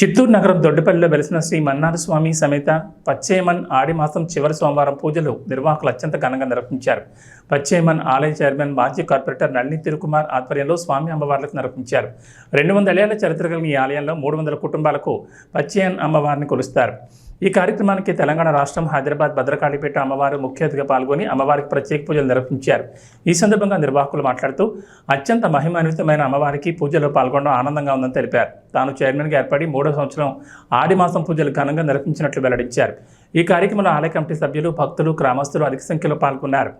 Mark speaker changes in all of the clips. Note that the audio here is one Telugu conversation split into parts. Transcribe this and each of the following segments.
Speaker 1: చిత్తూరు నగరం దొడ్డపల్లిలో వెలిసిన శ్రీ మన్నారస్వామి సమేత పచ్చేమన్ ఆడి మాసం చివరి సోమవారం పూజలు నిర్వాహకులు అత్యంత ఘనంగా నిర్వహించారు. పచ్చేమన్ ఆలయ చైర్మన్ మాజీ కార్పొరేటర్ నళిని తిరుకుమార్ ఆధ్వర్యంలో స్వామి అమ్మవార్లకు నిర్వహించారు. రెండు వందల ఏళ్ళ చరిత్ర కలిగిన ఈ ఆలయంలో మూడు వందల కుటుంబాలకు పచ్చేయన్ అమ్మవారిని కొలుస్తారు. ఈ కార్యక్రమానికి తెలంగాణ రాష్ట్రం హైదరాబాద్ భద్రకాళిపేట అమ్మవారు ముఖ్య అతిథిగా పాల్గొని అమ్మవారికి ప్రత్యేక పూజలు నిర్వహించారు. ఈ సందర్భంగా నిర్వాహకులు మాట్లాడుతూ అత్యంత మహిమాన్వితమైన అమ్మవారికి పూజలో పాల్గొనడం ఆనందంగా ఉందని తెలిపారు. తాను చైర్మన్గా ఏర్పడి మూడో సంవత్సరం ఆడి మాసం పూజలు ఘనంగా నిర్వహించినట్లు వెల్లడించారు. ఈ కార్యక్రమంలో ఆలయ కమిటీ సభ్యులు భక్తులు గ్రామస్తులు అధిక సంఖ్యలో పాల్గొన్నారు.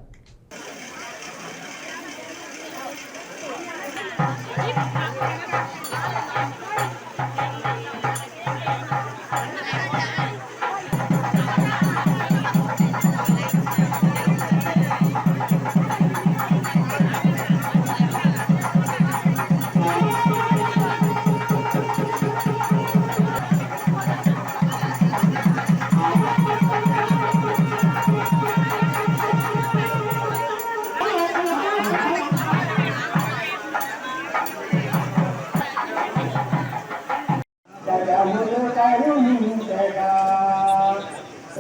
Speaker 2: కరుణించగా.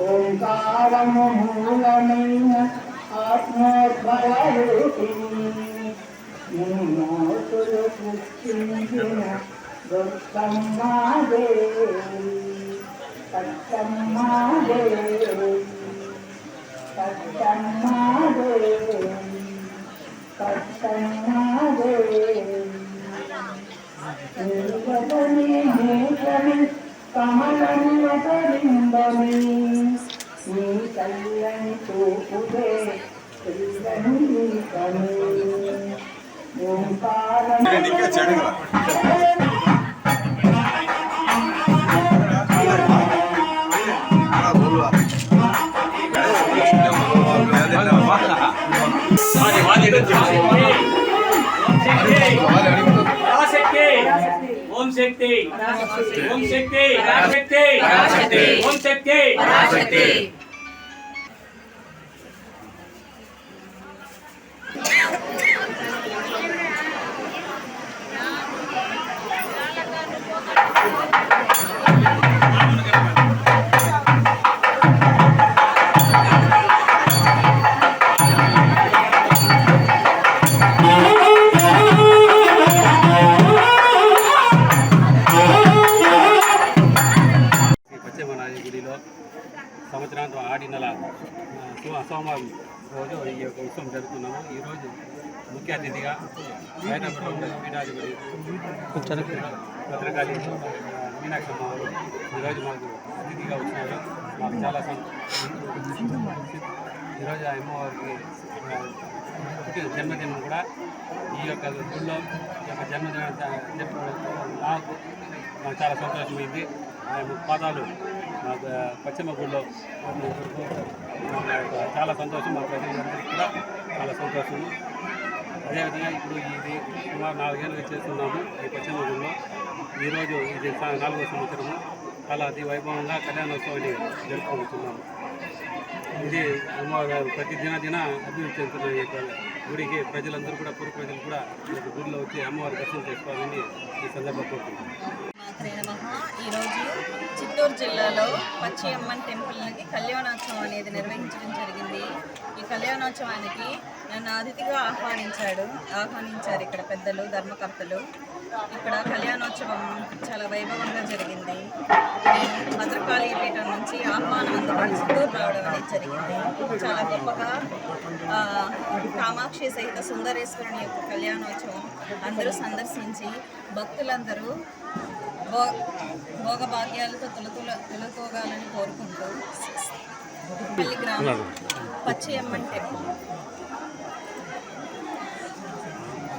Speaker 2: ఓంకారము మూలమైన ఆత్మోద్భవ రూపిణి మూతులు పుట్టించిన దుఃఖమ్మాదేవి సత్యమ్మాదేవి సత్యమ్మాదేవి సత్యమ్మాదేవి నీవదనే నేత్రమి కమలన్నతలింబమి నీ చల్లని చూపుదే పిల్లని దీపమి ఓంకారం
Speaker 3: పరాశక్తి ఓం శక్తి. ఓం శక్తి. పరాశక్తి. ఓం శక్తి.
Speaker 4: సంవత్సరాంతం ఆడి నెల సోమవారం రోజు ఈ యొక్క ఉత్సవం జరుపుతున్నాము ఈరోజు ముఖ్య అతిథిగా పీఠాధిపతి భద్రకాళి ఆ, మీనాక్షి అమ్మవారు ఈరోజు మాకు అతిథిగా వచ్చినారు. మాకు చాలా సంతోషం ఈరోజు ఆ అమ్మవారికి జన్మదినం కూడా. ఈ యొక్క గుళ్ళో ఈ యొక్క జన్మదినం జరుపుకోవడంతో నాకు నాకు చాలా సంతోషమైంది. ఆయన పాదాలు మాకు పశ్చిమ గుడిలో చాలా సంతోషం మా ప్రజలందరికీ కూడా చాలా సంతోషము. అదేవిధంగా ఇప్పుడు ఇది సుమారు నాలుగేళ్ళు చేస్తున్నాము ఈ పశ్చిమ గుడిలో ఈరోజు ఇది సా- నాలుగో సంవత్సరము. చాలా అతి వైభవంగా కళ్యాణోత్సవాన్ని జరుపుకుంటున్నాము. ఇది అమ్మవారు ప్రతి దిన దిన అభివృద్ధి చెందుతున్న ఈ గుడికి ప్రజలందరూ కూడా పూర్వ ప్రజలు కూడా గుడిలో వచ్చి అమ్మవారి దర్శనం చేసుకోవాలని ఈ సందర్భంగా కోరుకుంటున్నాను
Speaker 5: మాత్రే ఈరోజు చిత్తూరు జిల్లాలో పచ్చి అమ్మన్ టెంపుల్కి కళ్యాణోత్సవం అనేది నిర్వహించడం జరిగింది. ఈ కళ్యాణోత్సవానికి నన్ను అతిథిగా ఆహ్వానించాడు ఆహ్వానించారు ఇక్కడ పెద్దలు ధర్మకర్తలు. ఇక్కడ కళ్యాణోత్సవం చాలా వైభవంగా జరిగింది. నేను పీఠం నుంచి ఆహ్వానం అందుకొని చిత్తూరు రావడం అనేది జరిగింది. చాలా గొప్పగా కామాక్షి సహిత సుందరేశ్వరుని యొక్క కళ్యాణోత్సవం అందరూ సందర్శించి భక్తులందరూ భో భోగభాగ్యాలతో తొలతుల తొలతోగాలని కోరుకుంటూ పల్లి గ్రామం పచ్చి టెంపుల్